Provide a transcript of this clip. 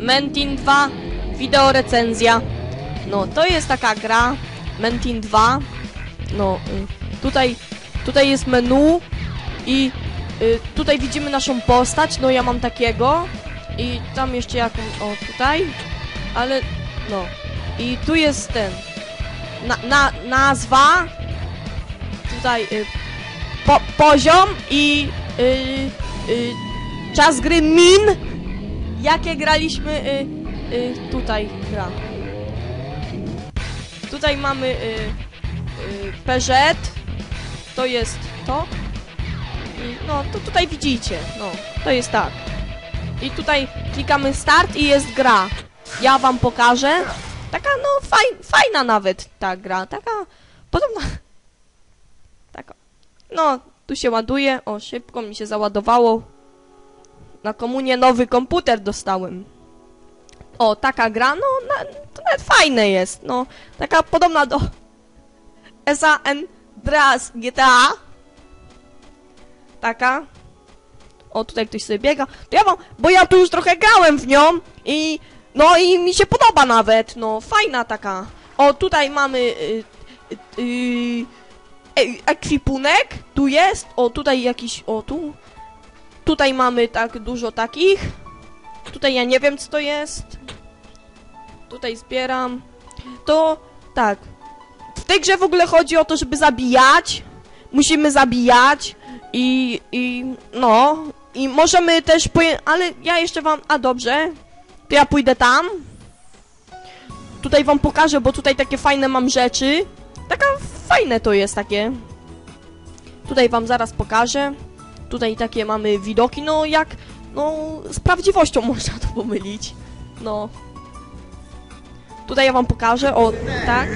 Mentin 2, wideo recenzja. No, to jest taka gra, Mentin 2. No, y, tutaj, tutaj jest menu i y, tutaj widzimy naszą postać. No, ja mam takiego i tam jeszcze jaką, o tutaj, ale no. I tu jest ten, na, na, nazwa, tutaj y, po, poziom i y, y, czas gry min, jakie graliśmy y, y, tutaj gra. Tutaj mamy y, y, to jest to i no to tutaj widzicie, no to jest tak. I tutaj klikamy start i jest gra. Ja wam pokażę. Taka no faj, fajna nawet ta gra, taka podobna. Taka. No, tu się ładuje. O, szybko mi się załadowało. Na komunie nowy komputer dostałem. O, taka gra, no, na, to nawet fajne jest, no. Taka podobna do S.A.N. Andreas GTA. Taka. O, tutaj ktoś sobie biega. To ja wam, bo ja tu już trochę grałem w nią i no i mi się podoba nawet, no, fajna taka. O, tutaj mamy y, y, y, e- ekwipunek, tu jest, o, tutaj jakiś, o, tu. Tutaj mamy tak dużo takich. Tutaj ja nie wiem, co to jest. Tutaj zbieram. To, tak. W tej grze w ogóle chodzi o to, żeby zabijać. Musimy zabijać i, i, no, i możemy też poje... Ale ja jeszcze wam... A, dobrze. To ja pójdę tam. Tutaj wam pokażę, bo tutaj takie fajne mam rzeczy. Taka fajne to jest takie. Tutaj wam zaraz pokażę. Tutaj takie mamy widoki, no jak... No, z prawdziwością można to pomylić. No. Tutaj ja wam pokażę, o, tak.